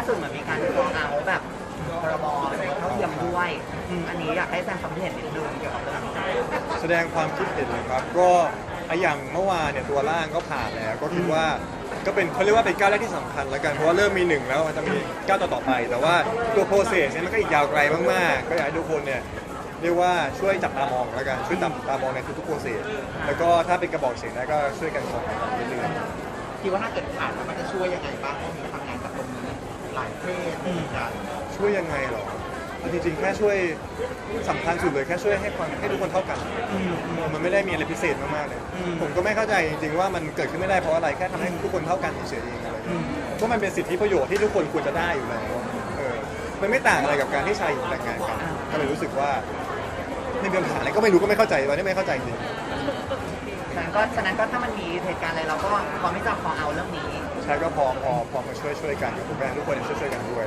าสุดเหมือนมีการฟ้องเอาแบบพรบเท่าเทียมด้วยอืมอันนี้อยากให้แสดงความคิดเห็นนิดนึงเกี่ยวกับเรื่องนี้แสดงความคิดเห็นเลยครับ ก็ไอะอย่างเมื่อวานเนี่ยตัวร่างก็ผ่านแล้ว ก็คิดว่าก็เป็นเขาเรียกว่าเป็นก้าวแรกที่สำคัญแล้วกัน เพราะว่าเริ่มมีหนึ่งแล้วมันจะมีก้าวต่อๆไป แต่ว่าตัวโปรเซสเนี่ยมันก็อีกยาวไกลมากๆ ก็อยากให้ทุกคนเนี่ยเรียกว่าช่วยจับตามองแล้วกัน ช่วยจับตามองในทุกๆโปรเซส แล้วก็ถ้าเป็นกระบอกเสียงได้ก็ช่วยกันขอเรื่อยๆ คิดว่าถ้าเกิดผ่านแล้วมันจะช่วยยังไงบ้าง ลายเพศเหมือนกันช่วยยังไงเหรอเอาจริงๆแค่ช่วยสำคัญสุดเลยแค่ช่วยให้ความให้ทุกคนเท่ากันมันไม่ได้มีอะไรพิเศษมากๆเลย ผมก็ไม่เข้าใจจริงๆว่ามันเกิดขึ้นไม่ได้เพราะอะไรแค่ทำให้ทุกคนเท่ากันเฉยๆเองอะไรอย่างเงี้ยเพราะมันเป็นสิทธิประโยชน์ที่ทุกคนควรจะได้อยู่แล้วเออมันไม่ต่างอะไรกับการที่ชายหญิงแต่งงานกันก็เลยรู้สึกว่าไม่มีปัญหาอะไรก็ไม่รู้ก็ไม่เข้าใจตอนนี้ไม่เข้าใจจริงฉะนั้นก็ฉะนั้นก็ถ้ามันมีเหตุการณ์อะไรเราก็พร้อมที่จะฟ้องเอาเรื่องนี้ ใช่ก็พอพอพอมาช่วยช่วยกันกับทุกแม่ทุกคนช่วยช่วยกันด้วย